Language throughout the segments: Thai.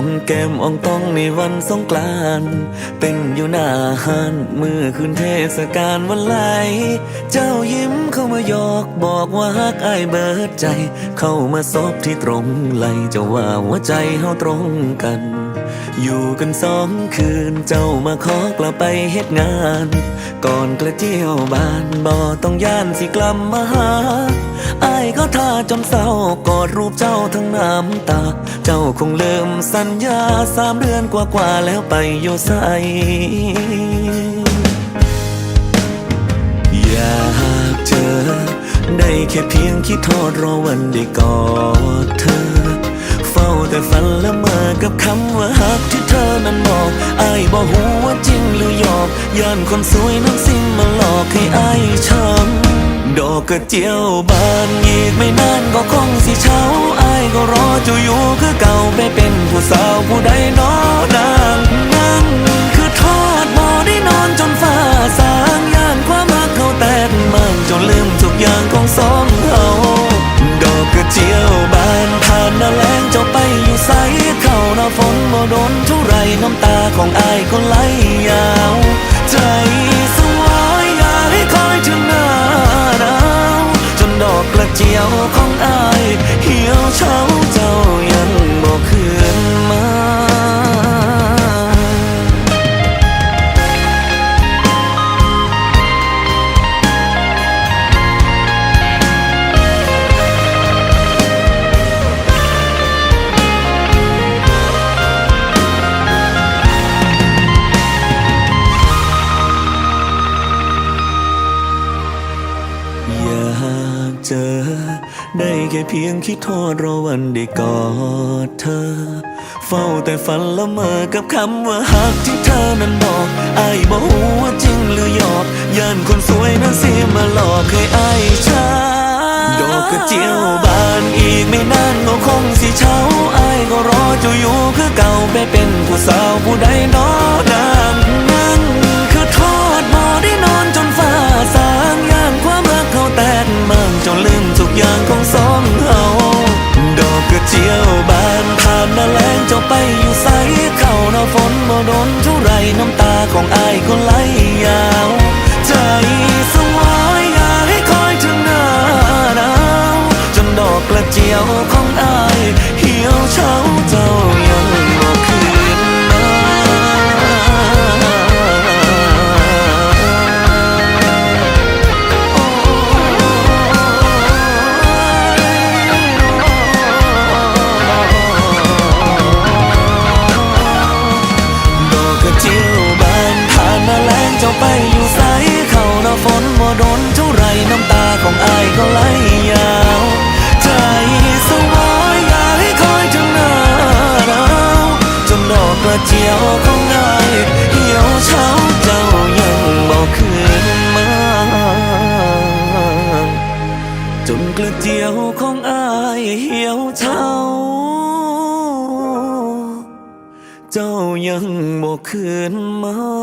องแก้มอ่องต้องในวันสงกรานต์เป็นอยู่หน้าห้านมือคืนเทศกาลวันไหล เจ้ายิ้มเข้ามายอกบอกว่าฮักอายเบิดใจ เข้ามาซบที่ตรงไหลเจ้าว่าหัวใจเฮาตรงกัน อยู่กันสองคืนเจ้ามาขอกลับไปเฮ็ดงาน ก่อนกระเจียวบานบ่ต้องย่านสิกลับมาหา อายก็ท่าจนเศร้ากอดรูปเจ้าทั้งน้ำตา เจ้าคงลืมสัญญาสามเดือนกว่าๆแล้วไปอยู่ใสอยากเจอ ได้แค่เพียงคิดทอดรอวันได้กอดเธอ เฝ้าแต่ฝันละเมอกับคำว่าฮักที่เธอนั้นบอกอายบอกหูว่าจริงหรือหยอกย่านคนสวยน้ำสิ่งมาหลอกให้อายช้ำ ดอกกระเจียวบานอีกไม่นานก็คงสิเช้าอายก็รอจะอยู่คือเก่าไปเป็นผู้สาวผู้ใดน้อนางนั่งคือทอด ได้แค่เพียงคิดโทษรอวันได้กอดเธอ เฝ้าแต่ฝันละเมอกับคำว่าฮักที่เธอนั้นบอกไอายบอกว่าจริงหรือหยอกย่านคนสวยนั้นสิมาหลอกให้อายช้าดอกกระเจียวบานอีกไม่นานก็คงสิเช้าอายก็รอเจะอยู่คือเก่าไปเป็นผู้สาวผู้ใดน้อนางนั่งคือทอดบ่ได้นอนจนฟ้าสางย่านความรักเขาแตกมันจนลืมทุกอย่างของ เจียวบานผ่านนาแลงเจ้าไปอยู่ใสเข้าหน้าฝนบ่โดนเท่าไรน้ำตาของอายก็ไหล นดอกกระเจียวของอายเหี่ยวเฉาเจ้ายังบอกคืนมา จนกระเจียวของอายเหี่ยวเฉาเจ้ายังบอกคืนมา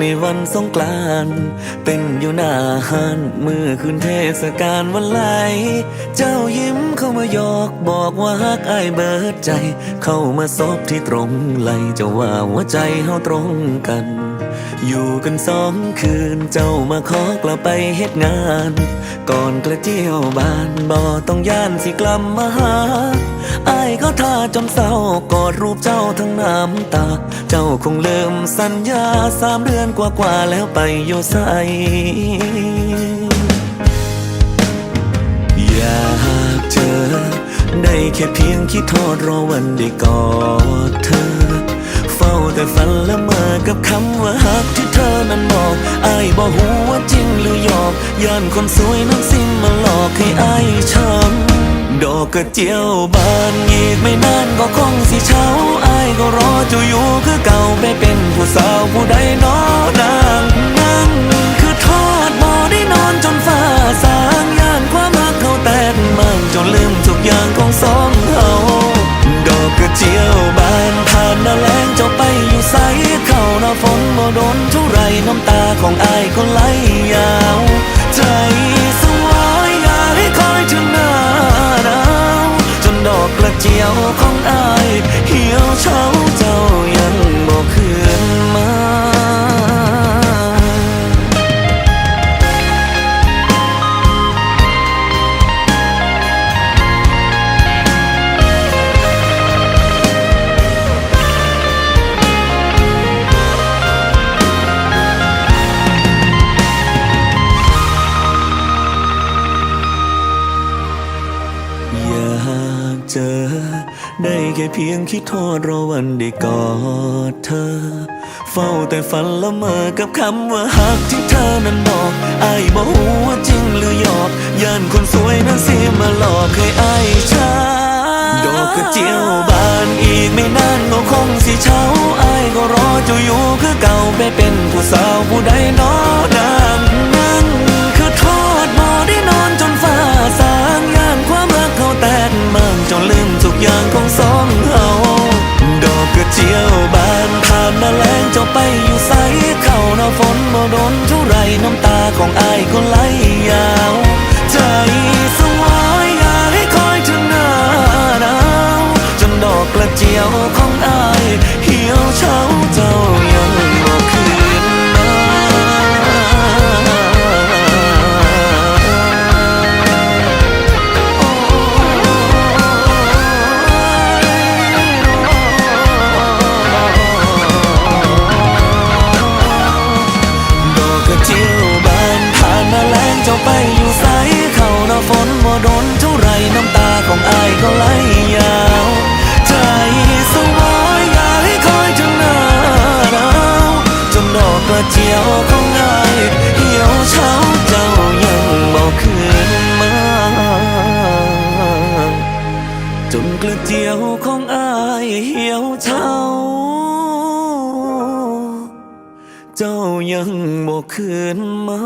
ในวันสงกรานต์เป็นอยู่หน้าห้านมือคืนเทศกาลวันไหล เจ้ายิ้มเข้ามายอกบอกว่าฮักอายเบิดใจ เข้ามาซบที่ตรงไหลเจ้าว่าหัวใจเฮาตรงกัน อยู่กันสองคืนเจ้ามาขอกลับไปเฮ็ดงาน ก่อนกระเจียวบานบ่ต้องย่านสิกลับมาหาอายก็ท่าจนเศร้ากอดรูปเจ้าทั้งน้ำตา เจ้าคงลืมสัญญาสามเดือนกว่าๆแล้วไปอยู่ใสอยากเจอ ได้แค่เพียงคิดทอดรอวันได้กอดเธอาแต่ฝันละเมอกับคำว่าฮักที่เธอนั้นบอกอายบอกหูว่าจริงหรือหยอกย่านคนสวยนั้นสิ้นมาหลอกให้อายช้ำดอกกระเจียวบานอีกไม่นานก็คงสิเช้าอายก็รอจะอยู่คือเก่าไปเป็นผู้สาวผู้ใดนอนางนั่งคือทอดบ่ได้นอนจนฟ้าสางย่านความรักเขาแตกมันจนลืมทุกอย่างของสองเฮาดอกกระเจียว ได้แค่เพียงคิดโทษรอวันได้กอดเธอ เฝ้าแต่ฝันละเมอกับคำว่าฮักที่เธอนั้นบอกไอายบอกหูว่าจริงหรือหยอกย่านคนสวยนั้นสิมาหลอกให้อายช้าดอกกระเจียวบานอีกไม่นานก็คงสิเช้าไอายก็รอเจะอยู่คือเก่าไปเป็นผู้สาวผู้ใดนอ ฝนบ่โดนเท่าไรน้ำตาของอายก็ไหลยาว ใจสวายอยากให้คอยถึงหน้าหนาวจนดอกกระเจียว เจียวของอายเหี่ยวเท่า เจ้ายังบอกคืนมา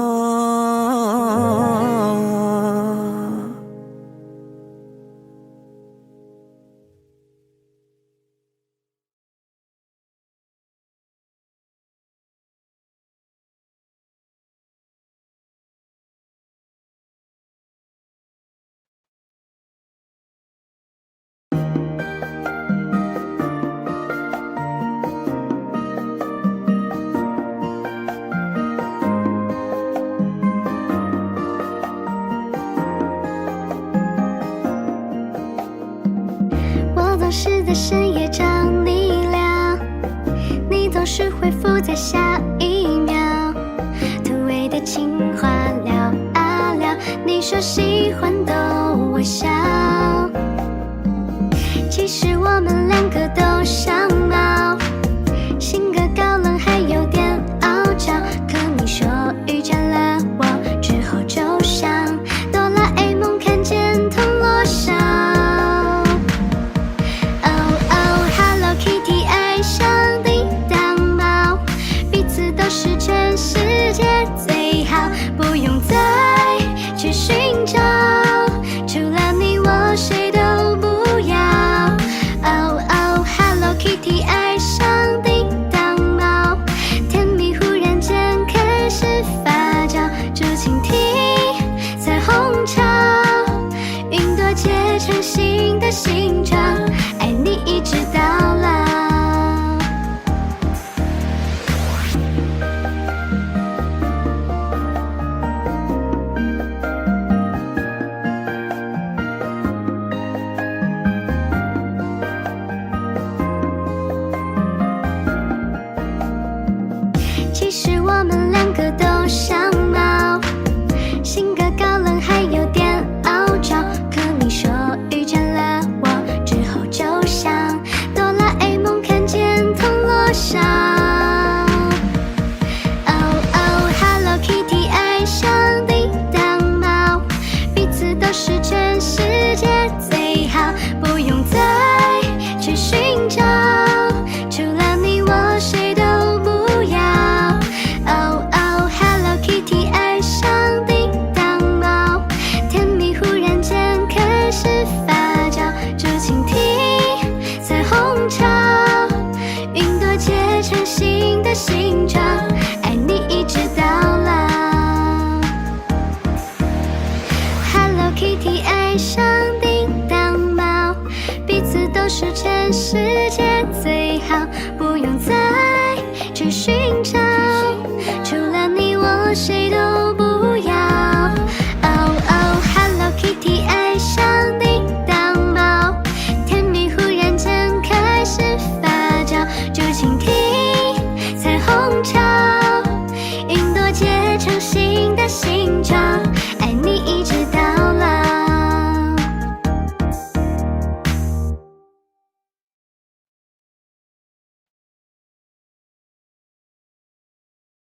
是在深夜找你聊，你总是回复在下一秒，突兀的情话聊啊聊，你说喜欢逗我笑，其实我们两个都像猫，高冷还有点